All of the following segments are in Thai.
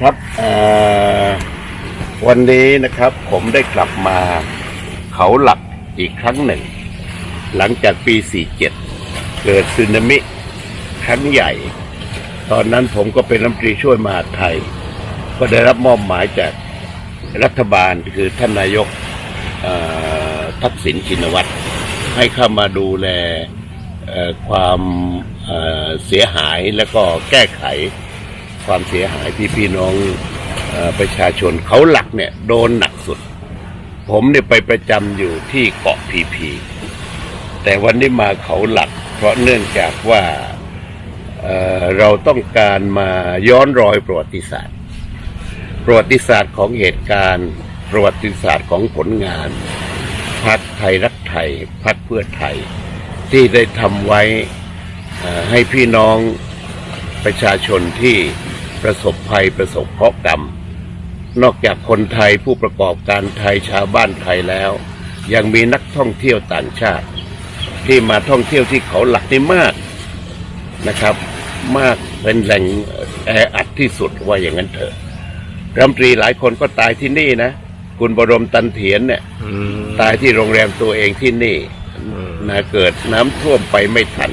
ครับวันนี้นะครับผมได้กลับมาเขาหลักอีกครั้งหนึ่ง หลังจากปี 47 เกิดสึนามิครั้งใหญ่ ตอนนั้นผมก็เป็นรัฐมนตรีช่วยมหาไทย ก็ได้รับมอบหมายจากรัฐบาลคือท่านนายกทักษิณชินวัตรให้เข้ามาดูแลความเสียหายแล้วก็แก้ไข ความเสียหายที่พี่น้องอประชาชนเขาหลักเนี่ยโดนหนักสุด ผมเนี่ยไปประจำอยู่ที่เกาะพีพีแต่วันนี้มาเขาหลัก เพราะเนื่องจากว่าเเราต้องการมาย้อนรอยประวัติศาสตร์ ประวัติศาสตร์ของเหตุการณ์ประวัติศาสตร์ของผลงาน พักไทยรักไทยพักเพื่อไทย ที่ได้ทำไว้ให้พี่น้องประชาชนที่ ประสบภัยประสบเคราะห์กรรม นอกจากคนไทยผู้ประกอบการไทยชาวบ้านไทยแล้ว ยังมีนักท่องเที่ยวต่างชาติ ที่มาท่องเที่ยวที่เขาหลักนี่มากนะครับ มากเป็นแหล่งแออัดที่สุดว่าอย่างนั้นเถอะรัฐมนตรีหลายคนก็ตายที่นี่นะคุณบรมตันเถียนเนี่ยอืมตายที่โรงแรมตัวเองที่นี่อืมนะเกิดน้ำท่วมไปไม่ทัน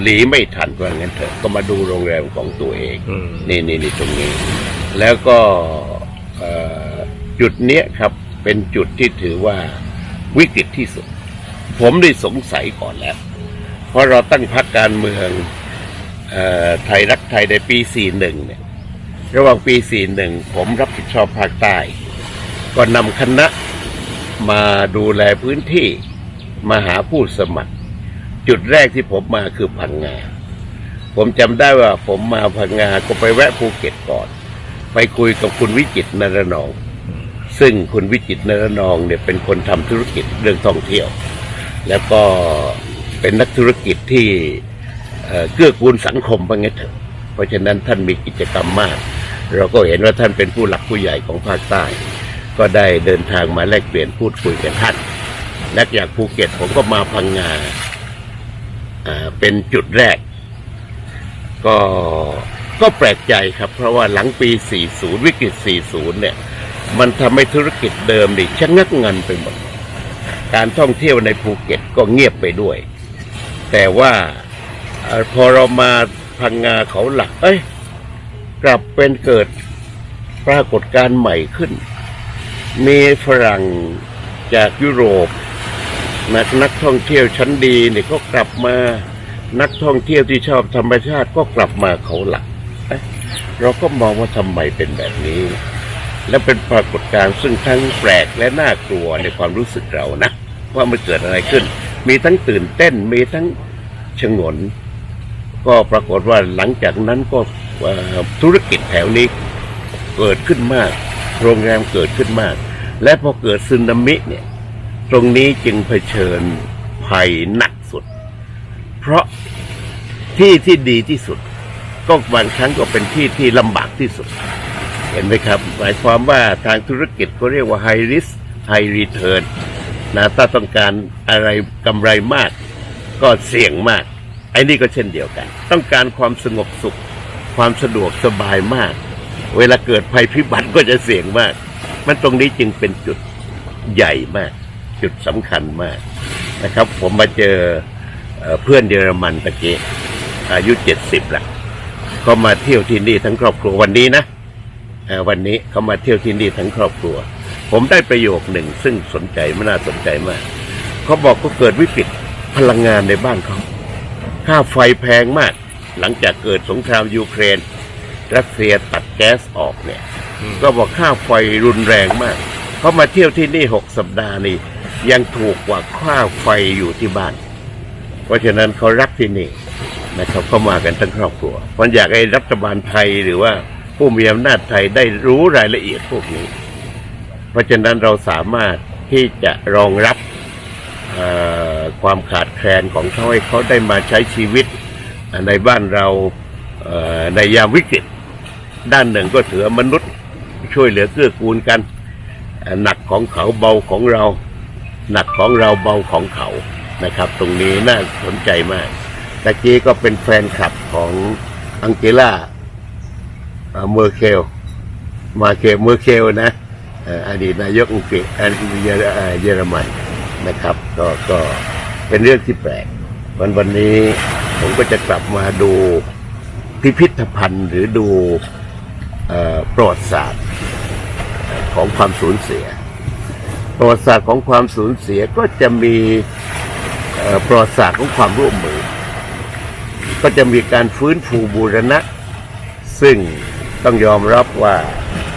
หลีไม่ทันว่างั้นเถอะก็มาดูโรงแรมของตัวเองอืมนี่นี่นี่ตรงนี้ แล้วก็เอ่อจุดเนี้ยครับเป็นจุดที่ถือว่าวิกฤตที่สุด ผมได้สงสัยก่อนแล้ว เพราะเราตั้งพรรคการเมืองเออไทยรักไทยในปี 41 เนี่ย ระหว่างปี 41 ผมรับผิดชอบภาคใต้ ก็นำคณะมาดูแลพื้นที่มาหาผู้สมัคร จุดแรกที่ผมมาคือพังงา ผมจำได้ว่าผมมาพังงาก็ไปแวะภูเก็ตก่อน ไปคุยกับคุณวิจิตนรนอง ซึ่งคุณวิจิตนรนองเนี่ยเป็นคนทำธุรกิจเรื่องท่องเที่ยว แล้วก็เป็นนักธุรกิจที่เกื้อกูลสังคมว่างั้นเถอะเพราะฉะนั้นท่านมีกิจกรรมมาก เราก็เห็นว่าท่านเป็นผู้หลักผู้ใหญ่ของภาคใต้ ก็ได้เดินทางมาแลกเปลี่ยนพูดคุยกับท่าน และจากภูเก็ตผมก็มาพังงา เป็นจุดแรก ก็ก็แปลกใจครับ เพราะว่าหลังปี 40 วิกฤต 40 เนี่ย มันทำให้ธุรกิจเดิมนี่ชะงักงันไปหมด การท่องเที่ยวในภูเก็ตก็เงียบไปด้วย แต่ว่าพอเรามาพังงาเขาหลัก เอ้ย กลับเป็นเกิดปรากฏการณ์ใหม่ขึ้น มีฝรั่งจากยุโรป นักนักท่องเที่ยวชั้นดีเนี่ยก็กลับมานักท่องเที่ยวที่ชอบธรรมชาติก็กลับมาเขาหลักเเราก็มองว่าทำไมเป็นแบบนี้ และเป็นปรากฏการณ์ซึ่งทั้งแปลกและน่ากลัวในความรู้สึกเรานะว่ามันเกิดอะไรขึ้น มีทั้งตื่นเต้นมีทั้งชงน ก็ปรากฏว่าหลังจากนั้นก็ธุรกิจแถวนี้เกิดขึ้นมาก โรงแรมเกิดขึ้นมาก และพอเกิดสึนามิเนี่ย ตรงนี้จึงเผชิญภัยหนักสุด เพราะที่ที่ดีที่สุด ก็บางครั้งก็เป็นที่ที่ลำบากที่สุด เห็นไหมครับ หมายความว่าทางธุรกิจเขาเรียกว่า high risk high return นะถ้าต้องการอะไรกำไรมาก ก็เสี่ยงมาก ไอ้นี่ก็เช่นเดียวกัน ต้องการความสงบสุข ความสะดวกสบายมาก เวลาเกิดภัยพิบัติก็จะเสี่ยงมาก มันตรงนี้จึงเป็นจุดใหญ่มาก จุดสำคัญมากนะครับ ผมมาเจอเอ่อเพื่อนเยอรมันตะกี้อายุเจ็ดสิบละก็มาเที่ยวที่นี่ทั้งครอบครัววันนี้นะเอ่อวันนี้เขามาเที่ยวที่นี่ทั้งครอบครัว ผมได้ประโยคหนึ่งซึ่งสนใจไม่น่าสนใจมากเขาบอกก็เกิดวิกฤตพลังงานในบ้านเขาค่าไฟแพงมาก หลังจากเกิดสงครามยูเครน รัสเซียตัดแก๊สออกเนี่ย ก็บอกค่าไฟรุนแรงมาก เขามาเที่ยวที่นี่หกสัปดาห์นี่ ยังถูกกว่าค่าไฟอยู่ที่บ้าน เพราะฉะนั้นเขารักที่นี่นะครับเขามากันทั้งครอบครัวมันอยากให้รัฐบาลไทยหรือว่าผู้มีอำนาจไทยได้รู้รายละเอียดพวกนี้ เพราะฉะนั้นเราสามารถที่จะรองรับความขาดแคลนของเขาให้เขาได้มาใช้ชีวิตในบ้านเราในยามวิกฤต ด้านหนึ่งก็ถือมนุษย์ช่วยเหลือเกื้อกูลกัน หนักของเขาเบาของเรา หนักของเราเบาของเขานะครับ ตรงนี้น่าสนใจมากตะกี้ก็เป็นแฟนคลับของอังเกล่าเมอร์เคลมาเคลเมอร์เคลนะอดีตนายกอังกฤษอันเยอรเยอรมันนะครับ ก็ก็เป็นเรื่องที่แปลกวันวันนี้ผมก็จะกลับมาดูพิพิธภัณฑ์หรือดูอประวัติศาสตร์ของความสูญเสีย ประวัติศาสตร์ของความสูญเสียก็จะมีประวัติศาสตร์ของความร่วมมือ ก็จะมีการฟื้นฟูบูรณะ ซึ่งต้องยอมรับว่า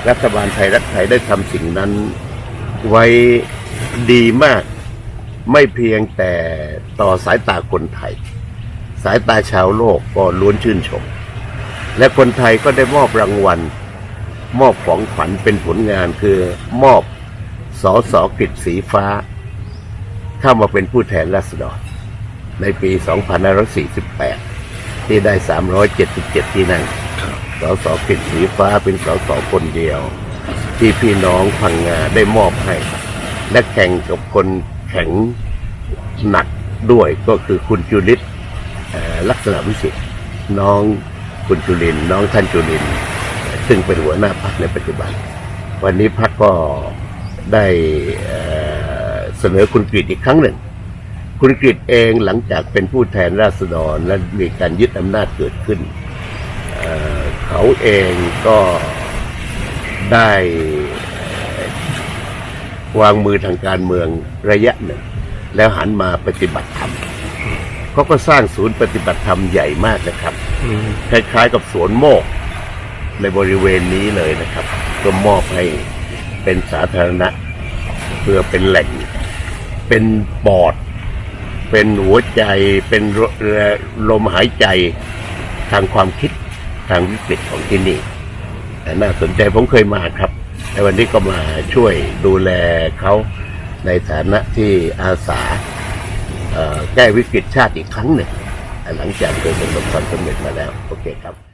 รัฐบาลไทยรัฐไทยได้ทำสิ่งนั้นไว้ดีมาก ไม่เพียงแต่ต่อสายตาคนไทย สายตาชาวโลกก็ล้วนชื่นชม และคนไทยก็ได้มอบรางวัล มอบของขวัญเป็นผลงานคือมอบ สอสอกฤษสีฟ้า เข้ามาเป็นผู้แทนราษฎรในปี 2548 ที่ได้ 377 ที่นั่งสอสอกฤษสีฟ้าเป็นสอสอคนเดียว ที่พี่น้องพังงาได้มอบให้ และแข่งกับคนแข็งหนักด้วยก็คือคุณจุลิตเอ่อลักษณะวิสิทธิ์น้องคุณจุลินทร์น้องท่านจุลินทร์ซึ่งเป็นหัวหน้าพรรคในปัจจุบัน วันนี้พรรคก็ ได้เอ่อเสนอคุณกฤษอีกครั้งหนึ่ง คุณกฤษเองหลังจากเป็นผู้แทนราษฎรและมีการยึดอำนาจเกิดขึ้นเอ่อเขาเองก็ได้เอ่อวางมือทางการเมืองระยะหนึ่ง แล้วหันมาปฏิบัติธรรมเขาก็สร้างศูนย์ปฏิบัติธรรมใหญ่มากนะครับคล้ายๆกับสวนโมกในบริเวณนี้เลยนะครับ ก็มอบให้ เป็นสาธารณะ เพื่อเป็นแหล่ง เป็นปอด เป็นหัวใจ เป็นลมหายใจทางความคิดทางวิกฤตของที่นี่แต่น่าสนใจผมเคยมาครับในวันนี้ก็มาช่วยดูแลเขาในฐานะที่อาสาแก้วิกฤตชาติอีกครั้งหนึ่งหลังจากเคยประสบความสำเร็จมาแล้ว โอเคครับ